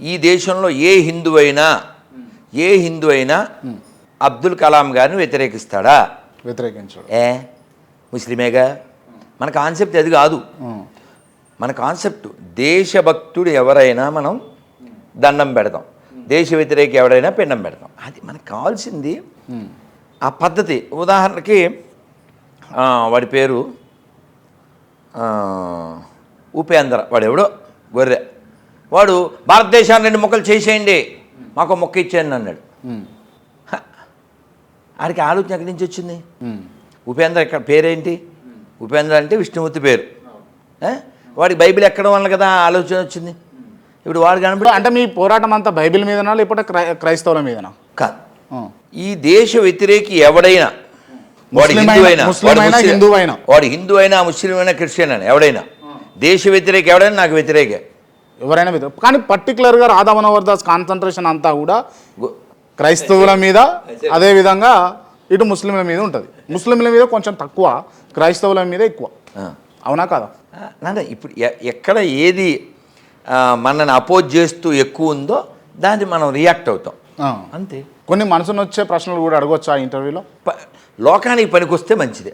ఈ దేశంలో ఏ హిందూ అయినా ఏ హిందూ అయినా అబ్దుల్ కలాం గారిని వ్యతిరేకిస్తాడా? వ్యతిరేకించడు. ఏ? ముస్లిమేగా? మన కాన్సెప్ట్ అది కాదు. మన కాన్సెప్ట్ దేశభక్తుడు ఎవరైనా మనం దండం పెడతాం. దేశ వ్యతిరేకి ఎవరైనా పిండం పెడతాం. అది మనకు కావాల్సింది. ఆ పద్ధతి. ఉదాహరణకి వాడి పేరు ఉపేంద్ర. వాడు ఎవడో గొర్రె. వాడు భారతదేశాన్ని రెండు మొక్కలు చేసేయండి మాకు మొక్క ఇచ్చేయండి అన్నాడు. ఆడికి ఆలోచన ఎక్కడి నుంచి వచ్చింది. ఉపేంద్ర ఇక్కడ పేరేంటి? ఉపేంద్ర అంటే విష్ణుమూర్తి పేరు? వాడికి బైబిల్ ఎక్కడం వల్ల కదా ఆలోచన వచ్చింది? ఇప్పుడు వాడు కనబడి అంటే మీ పోరాటం అంతా బైబిల్ మీదనా లేకపోతే క్రై- క్రైస్తవుల మీదనా? కాదు. ఈ దేశ వ్యతిరేకి ఎవడైనా వాడు హిందూ అయినా. వాడు హిందూ అయినా ముస్లిం అయినా క్రిస్టియన్ అయినా ఎవడైనా. దేశ వ్యతిరేక ఎవడైనా నాకు వ్యతిరేకే. ఎవరైనా మీద. కానీ పర్టికులర్గా రాధా మనోహర్ దాస్ కాన్సన్ట్రేషన్ అంతా కూడా క్రైస్తవుల మీద అదే విధంగా ఇటు ముస్లింల మీద ఉంటుంది. ముస్లింల మీద కొంచెం తక్కువ క్రైస్తవుల మీద ఎక్కువ. అవునా కాదా? నాన్న ఇప్పుడు ఎక్కడ ఏది ఆ, మనని అపోజ్ చేస్తూ ఎక్కువ ఉందో దాన్ని మనం రియాక్ట్ అవుతాం. అంతే. కొన్ని మనసును వచ్చే ప్రశ్నలు కూడా అడగొచ్చా ఆ ఇంటర్వ్యూలో లోకానికి పనికొస్తే మంచిదే.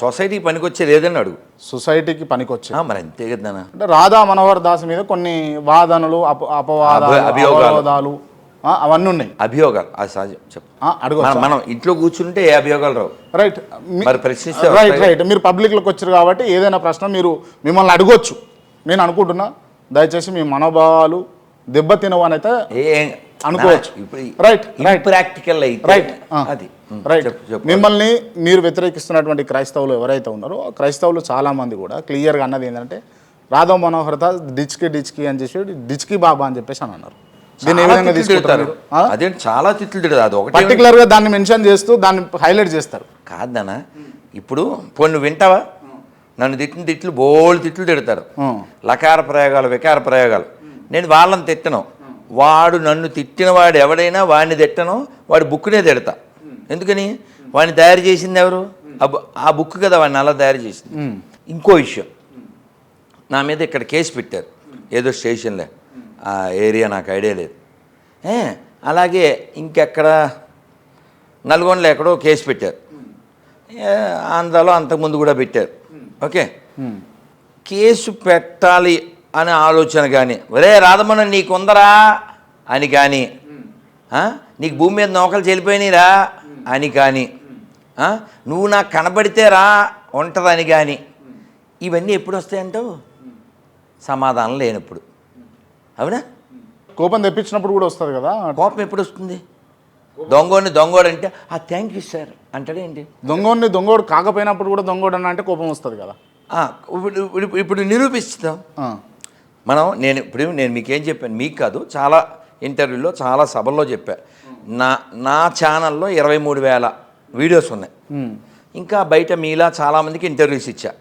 సొసైటీకి పనికొచ్చే లేదని అడుగు. సొసైటీకి పనికొచ్చే మరి అంతే కదా అంటే రాధా మనోహర్ దాస్ మీద కొన్ని వాదనలు అప అపవాదాలు అభియోగాలు. అవన్నీ ఉన్నాయి. అభియోగాలు. అది సహజం. చెప్పు. ఆ, అడగొచ్చా మనం ఇంట్లో కూర్చుంటే ఏ అభియోగాలు రావు. రైట్ మరి ప్రశ్నిస్తే రైట్. రైట్ మీరు పబ్లిక్లోకి వచ్చారు కాబట్టి ఏదైనా ప్రశ్న మీరు మిమ్మల్ని అడగొచ్చు. నేను అనుకుంటున్నా దయచేసి మీ మనోభావాలు దెబ్బతినవని అయితే ఏ అనుకోవచ్చు. Right, right. ప్రాక్టికల్ అయితే రైట్ అది. రైట్ చెప్పు. మిమ్మల్ని మీరు వ్యతిరేకిస్తున్నటువంటి క్రైస్తవులు ఎవరైతే ఉన్నారో క్రైస్తవులు చాలా మంది కూడా క్లియర్గా అన్నది ఏంటంటే రాధవ్ మనోహర్ దాస్ డిచ్కి డిచ్కి అని చెప్పి డిచ్కి బాబా అని చెప్పేసి అని అన్నారు. దీన్ని ఏ చాలా విధంగా తిట్లు తీసుకుంటారు చాలా తిట్లు తిడతారు. అది ఒకటి పర్టికులర్గా దాన్ని మెన్షన్ చేస్తూ దాన్ని హైలైట్ చేస్తారు. కాదనా ఇప్పుడు నువ్వు వింటావా? నన్ను తిట్టిన తిట్లు బోల్ తిట్లు తిడతారు. లకార ప్రయోగాలు వికార ప్రయోగాలు. నేను వాళ్ళని తిట్టను. వాడు నన్ను తిట్టిన వాడు ఎవడైనా వాడిని తిట్టను వాడి బుక్నే తిడతా. ఎందుకని? వాడిని తయారు చేసింది ఎవరు? ఆ బు- ఆ బుక్ కదా వాడిని అలా తయారు చేసింది. ఇంకో విషయం. నా మీద ఇక్కడ కేసు పెట్టారు. ఏదో స్టేషన్లో. ఆ ఏరియా నాకు ఐడియా లేదు. ఏ, అలాగే ఇంకెక్కడ? నల్గొండలో ఎక్కడో కేసు పెట్టారు. ఆంధ్రాలో అంతకుముందు కూడా పెట్టారు. ఓకే. కేసు పెట్టాలి అనే ఆలోచన కానీ ఒరే రాధమన్న నీకుందరా? అని కానీ ఆ? నీకు భూమి మీద నౌకలు చెల్లిపోయినాయిరా అని కానీ ఆ? నువ్వు నాకు కనబడితే రా ఉంటుందని కానీ ఇవన్నీ ఎప్పుడు వస్తాయంటావు సమాధానం లేనప్పుడు. అవునా? కోపం తెప్పించినప్పుడు కూడా వస్తుంది కదా? కోపం ఎప్పుడు వస్తుంది దొంగోని దొంగోడు అంటే ఆ థ్యాంక్ యూ సార్ అంటాడేంటి దొంగోడిని దొంగోడు కాకపోయినప్పుడు కూడా దొంగోడు అన్న అంటే కోపం వస్తుంది కదా? ఆ, ఇప్పుడు ఇప్పుడు ఇప్పుడు నిరూపిస్తాం. ఆ. మనం నేను ఇప్పుడు నేను మీకేం చెప్పాను మీకు కాదు చాలా ఇంటర్వ్యూలో చాలా సభల్లో చెప్పా. నా నా ఛానల్లో ఇరవై మూడు వేల వీడియోస్ ఉన్నాయి. ఇంకా బయట మీలా చాలామందికి ఇంటర్వ్యూస్ ఇచ్చా.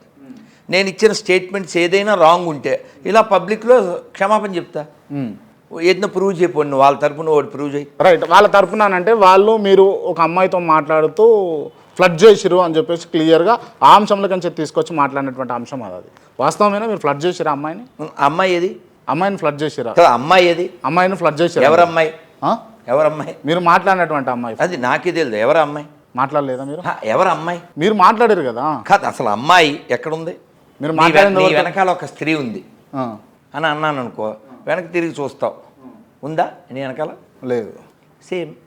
నేను ఇచ్చిన స్టేట్మెంట్స్ ఏదైనా రాంగ్ ఉంటే ఇలా పబ్లిక్లో క్షమాపణ చెప్తా. ఏదైనా ప్రూవ్ చేయపోండి వాళ్ళ తరపున ఒకటి ప్రూవ్ చేయి. రైట్ వాళ్ళ తరపున అంటే వాళ్ళు మీరు ఒక అమ్మాయితో మాట్లాడుతూ ఫ్లడ్ చేసిరు అని చెప్పేసి క్లియర్గా ఆ అంశంలో కొంచెం తీసుకొచ్చి మాట్లాడినటువంటి అంశం అది వాస్తవమైన? మీరు ఫ్లడ్ చేసిరా అమ్మాయిని? అమ్మాయి ఏది? అమ్మాయిని ఫ్లడ్ చేసిరా? కదా అమ్మాయి ఏది? అమ్మాయిని ఫ్లడ్ చేసిరా? ఎవరమ్మాయి? ఆ? ఎవరమ్మాయి? మీరు మాట్లాడినటువంటి అమ్మాయి. అది నాకే తెలియదు ఎవరు అమ్మాయి మాట్లాడలేదా మీరు? ఎవరు అమ్మాయి మీరు మాట్లాడారు కదా. కాదు అసలు అమ్మాయి ఎక్కడుంది? మీరు నీ వెన- మాట్లాడింది నీ ఎవరితో? వెనకాల ఒక స్త్రీ ఉంది. అని అన్నాను అనుకో వెనక్కి తిరిగి చూస్తావు. ఉందా నీ వెనకాల? లేదు. సేమ్.